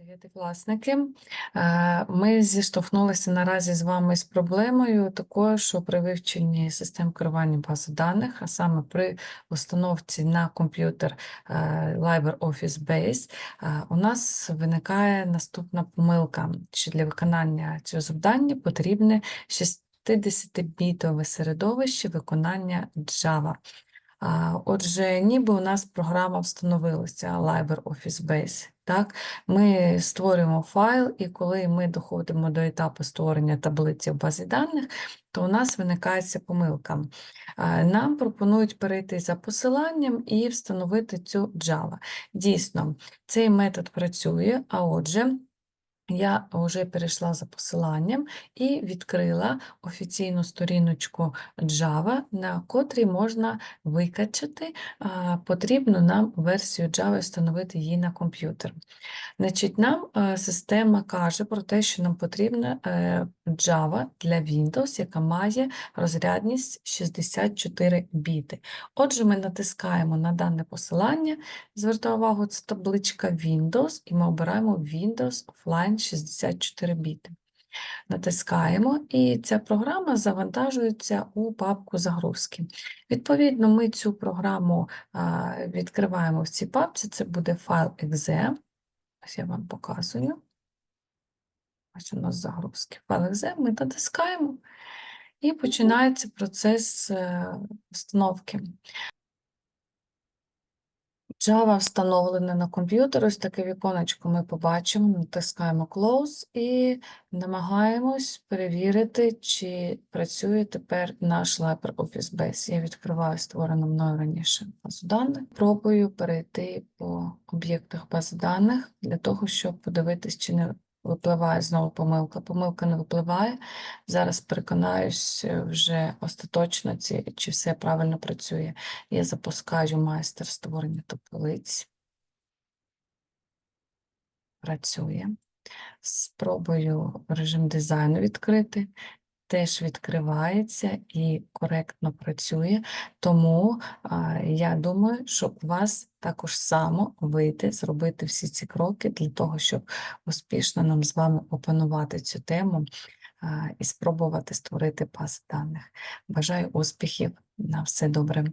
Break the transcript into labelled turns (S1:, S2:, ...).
S1: дев'ятикласники. Е, Ми зіштовхнулися наразі з вами з проблемою такою, що при вивченні систем керування бази даних, а саме при установці на комп'ютер е, LibreOffice Base, е, у нас виникає наступна помилка, що для виконання цього завдання потрібне 60-бітове середовище виконання Java. Отже, ніби у нас програма встановилася LibreOffice Base. Так? Ми створюємо файл, і коли ми доходимо до етапу створення таблиці в базі даних, то у нас виникає ця помилка. Нам пропонують перейти за посиланням і встановити цю Java. Дійсно, цей метод працює, а отже, я вже перейшла за посиланням і відкрила офіційну сторіночку Java, на котрій можна викачати потрібну нам версію Java і встановити її на комп'ютер. Значить, нам е, система каже про те, що нам потрібна е, Java для Windows, яка має розрядність 64 біти. Отже, ми натискаємо на дане посилання, звертаю увагу, це табличка Windows, і ми обираємо Windows Offline 64 біти. Натискаємо, і ця програма завантажується у папку загрузки. Відповідно, ми цю програму відкриваємо в цій папці, це буде файл .exe. Ось я вам показую. Ось у нас загрузки. Файл ми натискаємо, і починається процес е, встановки. Java встановлене на комп'ютер. Ось таке віконечко ми побачимо, натискаємо Close і намагаємось перевірити, чи працює тепер наш LibreOffice Base. Я відкриваю створену мною раніше базу даних. Пробую перейти по об'єктах бази даних для того, щоб подивитись, чи не випливає знову помилка. Помилка не випливає. Зараз переконаюсь е, вже остаточно, чи все правильно працює. Я запускаю майстер створення тополиць. Працює. Спробую режим дизайну відкрити. Теж відкривається і коректно працює. Тому я думаю, що у вас також само вийти, зробити всі ці кроки для того, щоб успішно нам з вами опанувати цю тему і спробувати створити пас даних. Бажаю успіхів. На все добре.